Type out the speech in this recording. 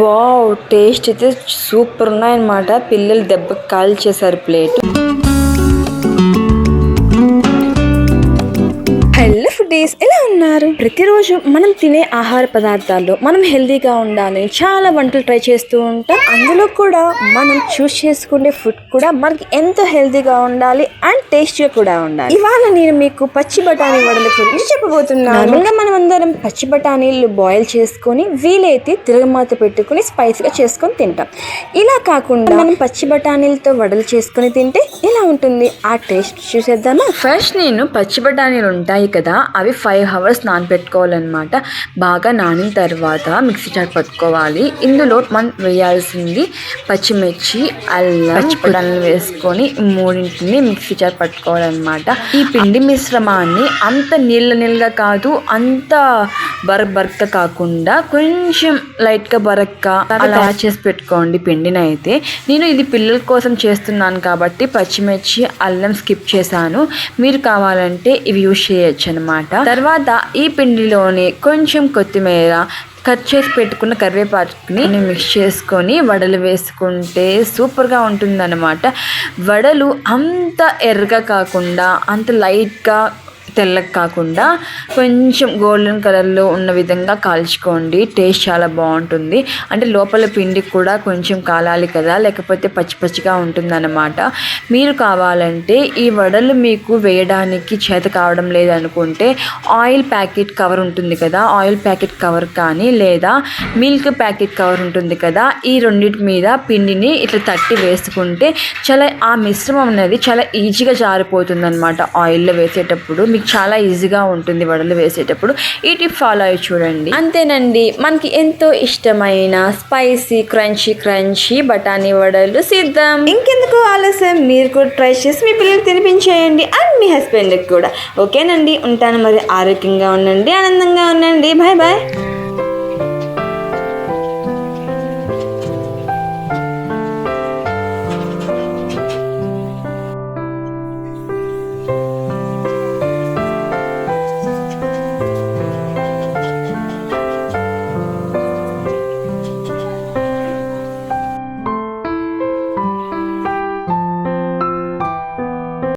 Wow taste అయితే super ఉన్నాయన్నమాట. పిల్లలు దెబ్బకి కాల్ చేశారు ప్లేట్. ఫుడీస్ ఎలా ఉన్నారు? ప్రతిరోజు మనం తినే ఆహార పదార్థాల్లో మనం హెల్తీగా ఉండాలి చాలా వంటలు ట్రై చేస్తూ ఉంటాం. అందులో కూడా మనం చూస్ చేసుకునే ఫుడ్ కూడా మనకి ఎంతో హెల్తీగా ఉండాలి అండ్ టేస్టీగా కూడా ఉండాలి. ఇవాళ నేను మీకు పచ్చి బఠానీ వడల గురించి చెప్పబోతున్నాను. నార్మల్గా మనం అందరం పచ్చి బఠానీలు బాయిల్ చేసుకొని వీలైతే తిరగమాత పెట్టుకుని స్పైసీగా చేసుకొని తింటాం. ఇలా కాకుండా మనం పచ్చి బఠానీలతో వడలు చేసుకొని తింటే ఎలా ఉంటుంది? ఆ టేస్ట్ చూసేద్దామా? ఫస్ట్ నేను పచ్చి బఠానీలు ఉంటాయి కదా అవి ఫైవ్ అవర్స్ నానబెట్టుకోవాలన్నమాట బాగా నానిన తర్వాత మిక్సీ చాట్ పట్టుకోవాలి. ఇందులో మనం వేయాల్సింది పచ్చిమిర్చి అల్లం పచ్చి బఠానీలు వేసుకొని మూడింటిని మిక్సీ చాట్ పట్టుకోవాలన్నమాట. ఈ పిండి మిశ్రమాన్ని అంత నీళ్ళ నీళ్ళగా కాదు అంత బరక్ బరక కాకుండా కొంచెం లైట్గా బరక్క అలా తయారు చేసి పెట్టుకోండి పిండిని అయితే నేను ఇది పిల్లల కోసం చేస్తున్నాను కాబట్టి పచ్చిమిర్చి అల్లం స్కిప్ చేశాను. మీరు కావాలంటే ఇవి యూజ్ చేయొచ్చు అనమాట తర్వాత ఈ పిండిలోని కొంచెం కొత్తిమీర కట్ చేసి పెట్టుకున్న కరివేపాకుని మిక్స్ చేసుకొని వడలు వేసుకుంటే సూపర్గా ఉంటుందన్నమాట. వడలు అంత ఎర్రగా కాకుండా అంత లైట్గా తెల్లగా కాకుండా కొంచెం గోల్డెన్ కలర్లో ఉన్న విధంగా కాల్చుకోండి. టేస్ట్ చాలా బాగుంటుంది. అంటే లోపల పిండి కూడా కొంచెం కాలాలి కదా. లేకపోతే పచ్చి పచ్చిగా ఉంటుందన్నమాట. మీరు కావాలంటే ఈ వడలు మీకు వేయడానికి చేత కావడం లేదనుకుంటే ఆయిల్ ప్యాకెట్ కవర్ ఉంటుంది కదా. ఆయిల్ ప్యాకెట్ కవర్ కానీ లేదా మిల్క్ ప్యాకెట్ కవర్ ఉంటుంది కదా. ఈ రెండింటి మీద పిండిని ఇట్లా తట్టి వేసుకుంటే చాలా ఆ మిశ్రమం అనేది చాలా ఈజీగా జారిపోతుంది అనమాట ఆయిల్లో వేసేటప్పుడు మీకు చాలా ఈజీగా ఉంటుంది వడలు వేసేటప్పుడు. ఈ టిప్ ఫాలో అయ్యి చూడండి. అంతేనండి. మనకి ఎంతో ఇష్టమైన స్పైసీ క్రంచీ క్రంచీ బఠానీ వడలు సిద్ధం. ఇంకెందుకు ఆలస్యం? మీరు కూడా ట్రై చేసి మీ పిల్లలకి తినిపించేయండి అండ్ మీ హస్బెండ్కి కూడా. ఓకేనండి? ఉంటాను మరి. ఆరోగ్యంగా ఉండండి ఆనందంగా ఉండండి. Bye bye